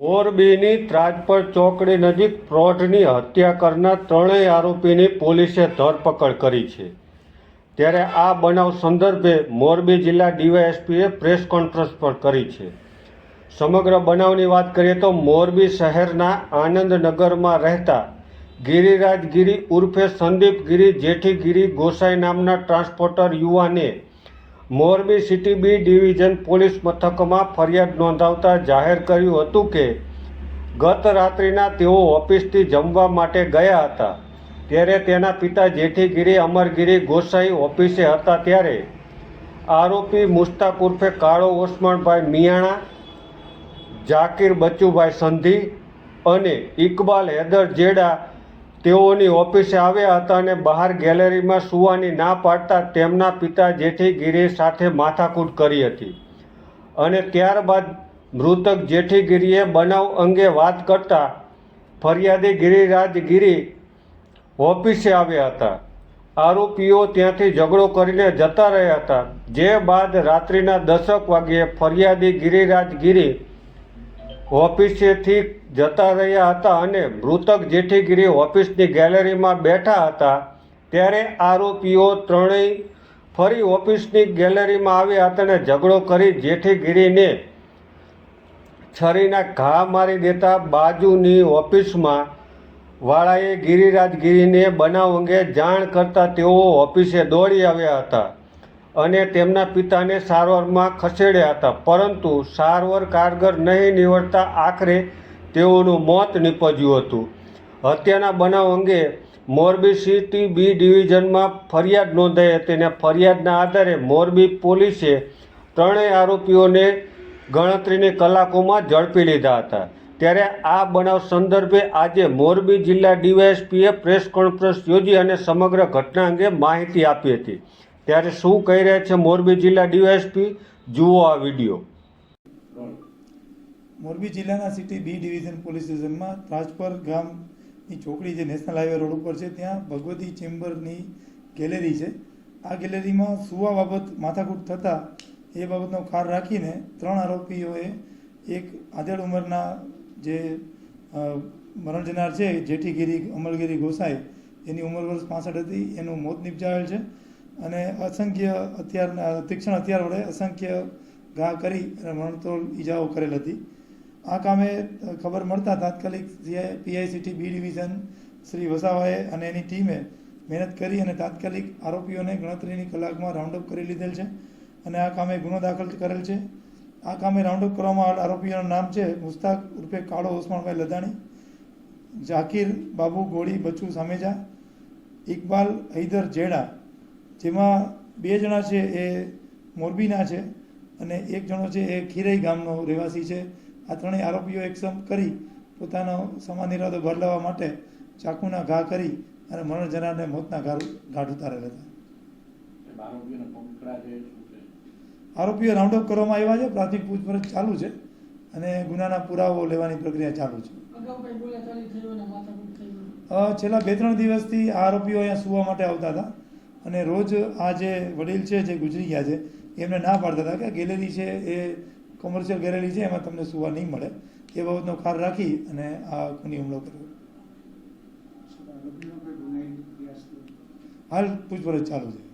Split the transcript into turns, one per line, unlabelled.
મોરબીની ત્રાજપર ચોકડી નજીક પ્રૌઢની હત્યા કરનાર ત્રણેય આરોપીની પોલીસે ધરપકડ કરી છે. ત્યારે આ બનાવ સંદર્ભે મોરબી જિલ્લા ડીવાયએસપીએ પ્રેસ કોન્ફરન્સ પણ કરી છે. સમગ્ર બનાવની વાત કરીએ તો મોરબી શહેરના આનંદનગરમાં રહેતા ગિરિરાજ ગિરી ઉર્ફે સંદીપ ગિરી જેઠી ગિરી ગોસાઈ નામના ટ્રાન્સપોર્ટર યુવાને Morbi city B division police મથકમાં ફરિયાદ નોંધાવતા જાહેર કર્યું હતું કે, ગત રાત્રિના તેઓ ઓફિસથી જમવા માટે ગયા હતા. ત્યારે તેના પિતા જેઠીગીરી અમરગીરી ગોસાઈ ઓફિસે હતા ત્યારે આરોપી મુસ્તાક ઉર્ફે કાળો ઓસમાણભાઈ મિયાણા, જાકીર બચ્ચુભાઈ સંધી અને ઇકબાલ હૈદર જેડા તેઓની ઓફિસે આવ્યા હતા અને બહાર ગેલેરીમાં સુવાની ના પાડતા તેમના પિતા જેઠીગીરી સાથે માથાકૂટ કરી હતી. અને ત્યારબાદ મૃતક જેઠીગીરીએ બનાવ અંગે વાત કરતા ફરિયાદી ગિરિરાજ ગીરી ઓફિસે આવ્યા હતા. આરોપીઓ ત્યાંથી ઝઘડો કરીને જતા રહ્યા હતા. જે બાદ રાત્રિના દસક વાગ્યે ફરિયાદી ગિરિરાજ ગીરી ઓફિસેથી જતા રહ્યા હતા અને મૃતક જેઠીગીરી ઓફિસની ગેલેરીમાં બેઠા હતા, ત્યારે આરોપીઓ ત્રણેય ફરી ઓફિસની ગેલેરીમાં આવ્યા હતા અને ઝઘડો કરી જેઠીગીરીને છરીના ઘા મારી દેતા બાજુની ઓફિસમાં વાળાએ ગિરિરાજગીરીને બનાવ અંગે જાણ કરતા તેઓ ઓફિસે દોડી આવ્યા હતા. અને તેમના પિતાને સારવારમાં ખસેડ્યા હતા. પરંતુ સારવાર કારગર નહીં નીવડતા આખરે તેઓનું મોત નીપજ્યું હતું. હત્યાના બનાવ અંગે મોરબી સિટી બી ડિવિઝનમાં ફરિયાદ નોંધાઈ હતી અને ફરિયાદના આધારે મોરબી પોલીસે ત્રણેય આરોપીઓને ગણતરીની કલાકોમાં ઝડપી લીધા હતા. ત્યારે આ બનાવ સંદર્ભે આજે મોરબી જિલ્લા ડીવાયએસપીએ પ્રેસ કોન્ફરન્સ યોજી અને સમગ્ર ઘટના અંગે માહિતી આપી હતી. ત્યારે શું કહી રહ્યા છે મોરબી જિલ્લા ડીવાયએસપી? જુઓ આ વીડિયો.
મોરબી જિલ્લાના સિટી બી ડિવિઝન પોલીસ સ્ટેશનમાં ત્રાજપર ગામની ચોકડી જે નેશનલ હાઈવે રોડ ઉપર છે, ત્યાં ભગવતી ચેમ્બરની ગેલેરી છે. આ ગેલેરીમાં સુવા બાબત માથાકૂટ થતાં એ બાબતનો ખાર રાખીને ત્રણ આરોપીઓએ એક આધેડ ઉંમરના જે મરણ જનાર છે, જેઠીગીરી અમલગીરી ગોસાઈ, એની ઉંમર વર્ષ પાસઠ હતી, એનું મોત નિપજાવેલ છે. અને અસંખ્ય હથિયારના તીક્ષ્ણ હથિયાર વડે અસંખ્ય ઘા કરી અને મરણતોલ ઈજાઓ કરેલ હતી. આ કામે ખબર મળતા તાત્કાલિક પીઆઈસીટી બી ડિવિઝન શ્રી વસાવાએ અને એની ટીમે મહેનત કરી અને તાત્કાલિક આરોપીઓને ગણતરીની કલાકમાં રાઉન્ડઅપ કરી લીધેલ છે અને આ કામે ગુનો દાખલ કરેલ છે. આ કામે રાઉન્ડઅપ કરવામાં આવેલ આરોપીઓનું નામ છે મુસ્તાક ઉર્ફે કાળો ઓસમાણભાઈ લદાણી ઝાકીર બાબુ ગોળી બચ્ચુ સામેજા, ઇકબાલ હૈદર જેડા જેમાં બે જણા છે એ મોરબીના છે અને એક જણો છે એ ખીરઈ ગામનો રહેવાસી છે. આ ત્રણેય આરોપીઓ એકસમ કરી પોતાનો સમાન ઇરાદો બદલાવવા માટે ચાકુના ઘા કરી અને મરણ જનારને મોતના ઘાટ ઉતારેલ હતા. આરોપીઓ રાઉન્ડ અપ કરવામાં આવ્યા છે પ્રાથમિક પૂછપરછ ચાલુ છે અને ગુનાના પુરાવો લેવાની પ્રક્રિયા ચાલુ છે. છેલ્લા બે ત્રણ દિવસથી આ આરોપીઓ અહીંયા સુવા માટે આવતા હતા. અને રોજ આ જે વડીલ છે, જે ગુજરી ગયા છે, એમને ના પાડતા હતા કે ગેલેરી છે, એ કોમર્શિયલ ગેલેરી છે, એમાં તમને સુવા નહીં મળે. એ બાબતનો ખાર રાખી અને આ ખૂની હુમલો કર્યો. હાલ પૂછપરછ ચાલુ છે.